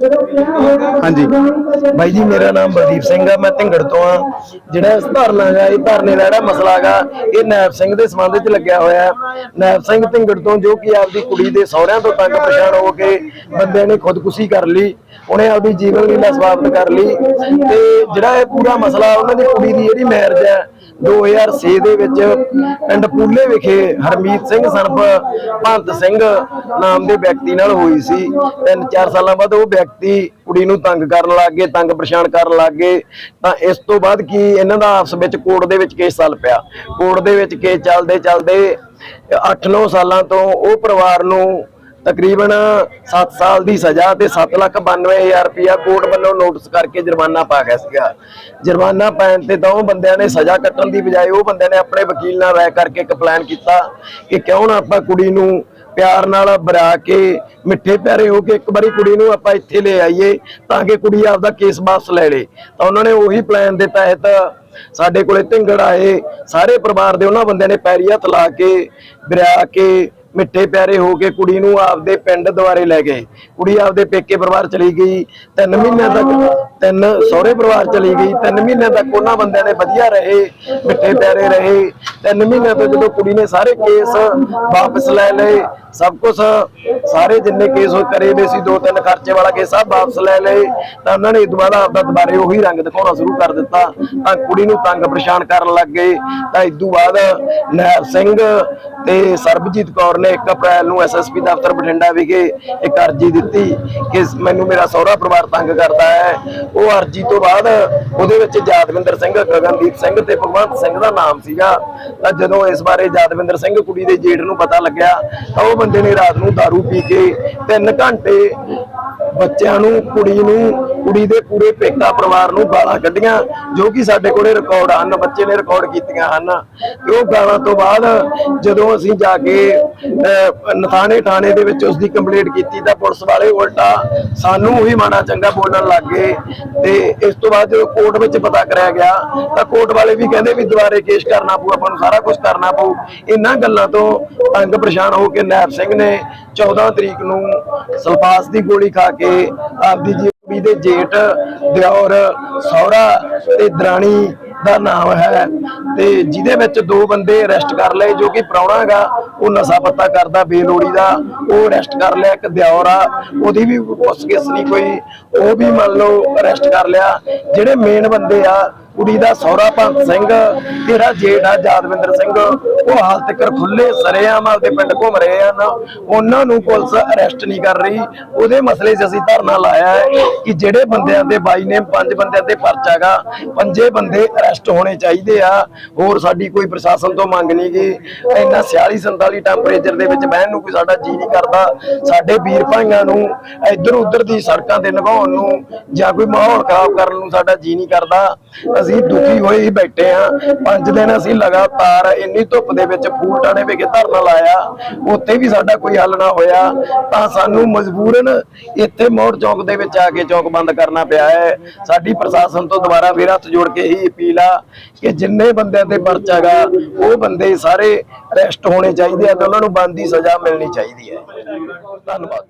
ਹਾਂਜੀ। ਬਾਈ ਜੀ, ਮੇਰਾ ਨਾਮ ਬਲਦੀਪ ਸਿੰਘ ਆ। ਮੈਂ ਢਿੰਗੜ ਤੋਂ ਆ। ਜਿਹੜਾ ਇਸ ਧਰਨਾ ਹੈ ਇਹ ਧਰਨੇ ਦਾ ਜਿਹੜਾ ਮਸਲਾ ਹੈਗਾ ਇਹ ਨੈਬ ਸਿੰਘ ਦੇ ਸੰਬੰਧ ਵਿੱਚ ਲੱਗਿਆ ਹੋਇਆ ਹੈ। ਨੈਬ ਸਿੰਘ ਢਿੰਗੜ ਤੋਂ ਜੋ ਕਿ ਆਪਦੀ ਕੁੜੀ ਦੇ ਸਹੁਰਿਆਂ ਤੋਂ ਤੰਗ ਪਰੇਸ਼ਾਨ ਹੋ ਕੇ ਬੰਦੇ ਨੇ ਖੁਦਕੁਸ਼ੀ ਕਰ ਲਈ, ਉਹਨੇ ਆਪਦੀ ਜੀਵਨ ਲੀਲਾ ਸਮਾਪਤ ਕਰ ਲਈ ਤੇ ਜਿਹੜਾ ਇਹ ਪੂਰਾ ਮਸਲਾ, ਉਹਨਾਂ ਦੀ ਕੁੜੀ ਦੀ ਜਿਹੜੀ ਮੈਰਿਜ ਹੈ 2006 ਦੇ ਵਿੱਚ ਪਿੰਡ ਪੂਲੇ ਵਿਖੇ ਹਰਮੀਤ ਸਿੰਘ ਸਨਪ ਭੰਤ ਸਿੰਘ ਨਾਮ ਦੇ ਵਿਅਕਤੀ ਨਾਲ ਹੋਈ ਸੀ। ਤਿੰਨ ਚਾਰ ਸਾਲਾਂ ਬਾਅਦ ਉਹ ਵਿਅਕਤੀ ਕੁੜੀ ਨੂੰ ਤੰਗ ਕਰਨ ਲੱਗ ਗਏ, ਤੰਗ ਪਰੇਸ਼ਾਨ ਕਰਨ ਲੱਗ ਗਏ। ਤਾਂ ਇਸ ਤੋਂ ਬਾਅਦ ਕੀ ਇਹਨਾਂ ਦਾ ਆਪਸ ਵਿੱਚ ਕੋਰਟ ਦੇ ਵਿੱਚ ਕੇਸ ਚੱਲ ਪਿਆ। ਕੋਰਟ ਦੇ ਵਿੱਚ ਕੇਸ ਚੱਲਦੇ ਚੱਲਦੇ 8-9 ਸਾਲਾਂ ਤੋਂ ਉਹ ਪਰਿਵਾਰ ਨੂੰ ਤਕਰੀਬਨ 7 ਸਾਲ ਦੀ ਸਜ਼ਾ ਤੇ 792000 ਰੁਪਇਆ ਕੋਰਟ ਵੱਲੋਂ ਨੋਟਿਸ ਕਰਕੇ ਜੁਰਮਾਨਾ ਪਾ ਗਿਆ ਸੀਗਾ। ਜੁਰਮਾਨਾ ਪੈਣ ਤੇ ਤਾਂ ਉਹ ਬੰਦਿਆਂ ਨੇ ਸਜ਼ਾ ਕੱਟਣ ਦੀ ਬਜਾਏ ਉਹ ਬੰਦਿਆਂ ਨੇ ਆਪਣੇ ਵਕੀਲ ਨਾਲ ਰਾਇ ਕਰਕੇ ਇੱਕ ਪਲਾਨ ਕੀਤਾ ਕਿ ਕਿਉਂ ਨਾ ਆਪਾਂ ਕੁੜੀ ਨੂੰ ਪਿਆਰ ਨਾਲ ਬਰਾ ਕੇ ਮਿੱਠੇ ਪਿਆਰੇ ਹੋ ਕੇ ਇੱਕ ਵਾਰੀ ਕੁੜੀ ਨੂੰ ਆਪਾਂ ਇੱਥੇ ਲੈ ਆਈਏ ਤਾਂ ਕਿ ਕੁੜੀ ਆਪਦਾ ਕੇਸ ਵਾਪਸ ਲੈ ਲੇ। ਤਾਂ ਉਹਨਾਂ ਨੇ ਉਹੀ ਪਲਾਨ ਦੇ ਤਹਿਤ ਸਾਡੇ ਕੋਲੇ ਢਿੰਗੜ ਆਏ ਸਾਰੇ ਪਰਿਵਾਰ ਦੇ ਉਹਨਾਂ ਬੰਦਿਆਂ ਨੇ ਪੈਰੀ ਹੱਥ ਲਾ ਕੇ ਵਿਰਿਆ ਕੇ ਮਿੱਠੇ ਪਿਆਰੇ ਹੋ ਕੇ ਕੁੜੀ ਨੂੰ ਆਪਦੇ ਪਿੰਡ ਦੁਆਰੇ ਲੈ ਗਏ। ਕੁੜੀ ਆਪਦੇ ਪੇਕੇ ਪਰਿਵਾਰ ਚਲੀ ਗਈ। ਤਿੰਨ ਮਹੀਨਿਆਂ ਤੱਕ, ਤਿੰਨ ਸਹੁਰੇ ਪਰਿਵਾਰ ਚਲੀ ਗਈ। ਤਿੰਨ ਮਹੀਨਿਆਂ ਤੱਕ ਉਹਨਾਂ ਬੰਦਿਆਂ ਨੇ ਵਧੀਆ ਰਹੇ, ਮਿੱਠੇ ਪਿਆਰੇ ਰਹੇ। ਤਿੰਨ ਮਹੀਨਿਆਂ ਤੋਂ ਜਦੋਂ ਕੁੜੀ ਨੇ ਸਾਰੇ ਕੇਸ ਵਾਪਸ ਲੈ ਲਏ, ਸਭ ਕੁਝ ਸਾਰੇ ਜਿੰਨੇ ਕੇਸ ਉਹ ਕਰੇ ਵੇ ਸੀ, ਦੋ ਤਿੰਨ ਖਰਚੇ ਵਾਲਾ ਕੇਸ ਸਭ ਵਾਪਸ ਲੈ ਲਏ, ਤਾਂ ਉਹਨਾਂ ਨੇ ਦੁਬਾਰਾ ਆਪਦਾ ਦੁਬਾਰੇ ਉਹੀ ਰੰਗ ਦਿਖਾਉਣਾ ਸ਼ੁਰੂ ਕਰ ਦਿੱਤਾ। ਤਾਂ ਕੁੜੀ ਨੂੰ ਤੰਗ ਪਰੇਸ਼ਾਨ ਕਰਨ ਲੱਗ ਗਏ। ਤਾਂ ਇਸ ਤੋਂ ਬਾਅਦ ਨਹਿਰ ਸਿੰਘ ਤੇ ਸਰਬਜੀਤ ਕੌਰ ਨੇ 1 ਅਪ੍ਰੈਲ ਨੂੰ ਐਸਐਸਪੀ ਦਫ਼ਤਰ ਬਠਿੰਡਾ ਵਿਖੇ ਇੱਕ ਅਰਜੀ ਦਿੱਤੀ ਕਿ ਮੈਨੂੰ ਮੇਰਾ ਸਹੁਰਾ ਪਰਿਵਾਰ ਤੰਗ ਕਰਦਾ ਹੈ। ਉਹ ਅਰਜੀ ਤੋਂ ਬਾਅਦ ਉਹਦੇ ਵਿੱਚ ਜਾਦਵਿੰਦਰ ਸਿੰਘ, ਗਗਨਦੀਪ ਸਿੰਘ ਤੇ ਭਗਵੰਤ ਸਿੰਘ ਦਾ ਨਾਮ ਸੀਗਾ। ਤਾਂ ਜਦੋਂ ਇਸ ਬਾਰੇ ਜਾਦਵਿੰਦਰ ਸਿੰਘ ਕੁੜੀ ਦੇ ਜੇਠ ਨੂੰ ਪਤਾ ਲੱਗਿਆ, ਤਾਂ ਉਹ ਬੰਦੇ ਨੇ ਰਾਤ ਨੂੰ दारू ਪੀ ਕੇ 3 ਘੰਟੇ ਬੱਚਿਆਂ ਨੂੰ, ਕੁੜੀ ਨੂੰ ਕੁੜੀ ਦੇ ਪੂਰੇ ਪੇਕਾ ਪਰਿਵਾਰ ਨੂੰ ਗਾਲਾਂ ਕੱਢੀਆਂ, ਜੋ ਕਿ ਸਾਡੇ ਕੋਲੇ ਰਿਕਾਰਡ ਹਨ, ਬੱਚੇ ਨੇ ਰਿਕਾਰਡ ਕੀਤੀਆਂ ਹਨ। ਤੇ ਉਹ ਗਾਲਾਂ ਤੋਂ ਬਾਅਦ ਜਦੋਂ ਅਸੀਂ ਜਾ ਕੇ ਨਥਾਣੇ ਥਾਣੇ ਦੇ ਵਿੱਚ ਉਸ ਦੀ ਕੰਪਲੇਂਟ ਕੀਤੀ ਤਾਂ ਪੁਲਿਸ ਵਾਲੇ ਉਲਟਾ ਸਾਨੂੰ ਹੀ ਮਾੜਾ ਚੰਗਾ ਬੋਲਣ ਲੱਗ ਗਏ। ਤੇ ਇਸ ਤੋਂ ਬਾਅਦ ਜਦੋਂ ਕੋਰਟ ਵਿੱਚ ਪਤਾ ਕਰਿਆ ਗਿਆ, ਤਾਂ ਕੋਰਟ ਵਾਲੇ ਵੀ ਕਹਿੰਦੇ ਵੀ ਦੁਬਾਰੇ ਕੇਸ ਕਰਨਾ ਪਊ, ਆਪਾਂ ਨੂੰ ਸਾਰਾ ਕੁਝ ਕਰਨਾ ਪਊ। ਇਹਨਾਂ ਗੱਲਾਂ ਤੋਂ ਤੰਗ ਪਰੇਸ਼ਾਨ ਹੋ ਕੇ ਨੈਬ ਸਿੰਘ ਨੇ 14 ਤਰੀਕ ਨੂੰ ਸਲਫਾਸ ਦੀ ਗੋਲੀ ਖਾ ਕੇ ਆਪਦੀ ਜੀ ਦੇ ਜੇਠ, ਦਿਓਰ, ਸਹੁਰਾ ਤੇ ਦਰਾਣੀ ਦਾ ਨਾਮ ਹੈ ਤੇ ਜਿਹਦੇ ਵਿੱਚ ਦੋ ਬੰਦੇ ਅਰੈਸਟ ਕਰ ਲਏ ਜੋ ਕਿ ਪ੍ਰਾਹੁਣਾ ਹੈਗਾ, ਉਹ ਨਸ਼ਾ ਪੱਤਾ ਕਰਦਾ, ਬੇਲੋੜੀ ਦਾ, ਉਹ ਅਰੈਸਟ ਕਰ ਲਿਆ ਇੱਕ ਦਿਓਰ ਆ, ਉਹਦੀ ਵੀ ਪੁੱਛਗਿੱਛ ਨਹੀਂ ਕੋਈ, ਉਹ ਵੀ ਮੰਨ ਲਓ ਅਰੈਸਟ ਕਰ ਲਿਆ। ਜਿਹੜੇ ਮੇਨ ਬੰਦੇ ਆ ਕੁੜੀ ਦਾ ਸਹੁਰਾ ਭੰਤ ਸਿੰਘ, ਤੇਰਾ ਜੇਠ ਜਾਦਵਿੰਦਰ ਸਿੰਘ। ਉਹ ਹਾਲ ਤੱਕ ਖੁੱਲੇ ਸਰੇਆਮ ਆਪਦੇ ਪਿੰਡ ਘੁੰਮ ਰਹੇ ਹਨ ਉਹਨਾਂ ਨੂੰ ਪੁਲਿਸ ਅਰੈਸਟ ਨਹੀਂ ਕਰ ਰਹੀ। ਉਹਦੇ ਮਸਲੇ 'ਚ ਅਸੀਂ ਧਰਨਾ ਲਾਇਆ ਹੈ ਕਿ ਜਿਹੜੇ ਬੰਦਿਆਂ ਦੇ ਬਾਈ ਨੇ ਪੰਜ ਬੰਦਿਆਂ ਤੇ ਪਰਚਾ ਪੰਜੇ ਬੰਦੇ ਅਰੈਸਟ ਹੋਣੇ ਚਾਹੀਦੇ ਆ। ਹੋਰ ਸਾਡੀ ਕੋਈ ਪ੍ਰਸ਼ਾਸਨ ਤੋਂ ਮੰਗ ਨਹੀਂ ਗੀ। ਇੰਨਾ 46 47 ਟੈਂਪਰੇਚਰ ਦੇ ਵਿੱਚ ਬਹਿਣ ਨੂੰ ਕੋਈ ਸਾਡਾ ਜੀ ਨਹੀਂ ਕਰਦਾ। ਸਾਡੇ ਵੀਰ ਭਾਈਆਂ ਨੂੰ ਇੱਧਰ ਉੱਧਰ ਦੀ ਸੜਕਾਂ ਤੇ ਨਿਭਾਉਣ ਨੂੰ ਜਾਂ ਕੋਈ ਮਾਹੌਲ ਖਰਾਬ ਕਰਨ ਨੂੰ ਸਾਡਾ ਜੀ ਨਹੀਂ ਕਰਦਾ। ਅਸੀਂ ਦੁਖੀ ਹੋਏ ਹੀ ਬੈਠੇ ਆ ਪੰਜ ਦਿਨ ਅਸੀਂ ਲਗਾਤਾਰ ਇੰਨੀ ਧੁੱਪ ਦੇ ਵਿੱਚ ਫੂਲ ਟਾਣੇ ਵਿਖੇ, ਧਰਨਾ ਲਾਇਆ। ਉੱਥੇ ਵੀ ਸਾਡਾ ਕੋਈ ਹੱਲ ਨਾ ਹੋਇਆ। ਤਾਂ ਸਾਨੂੰ ਮਜਬੂਰਨ ਇੱਥੇ ਮੋੜ ਚੌਕ ਦੇ ਵਿੱਚ ਆ ਕੇ ਚੌਕ ਬੰਦ ਕਰਨਾ ਪਿਆ ਹੈ। ਸਾਡੀ ਪ੍ਰਸ਼ਾਸਨ ਤੋਂ ਦੁਬਾਰਾ ਫੇਰ ਹੱਥ ਜੋੜ ਕੇ ਹੀ ਅਪੀਲ ਆ ਕਿ ਜਿੰਨੇ ਬੰਦਿਆਂ ਤੇ ਪਰਚਾ ਗਾ ਉਹ ਬੰਦੇ ਸਾਰੇ ਅਰੈਸਟ ਹੋਣੇ ਚਾਹੀਦੇ ਆ ਤੇ ਉਹਨਾਂ ਨੂੰ ਬੰਦੀ ਸਜ਼ਾ ਮਿਲਣੀ ਚਾਹੀਦੀ ਹੈ। ਧੰਨਵਾਦ।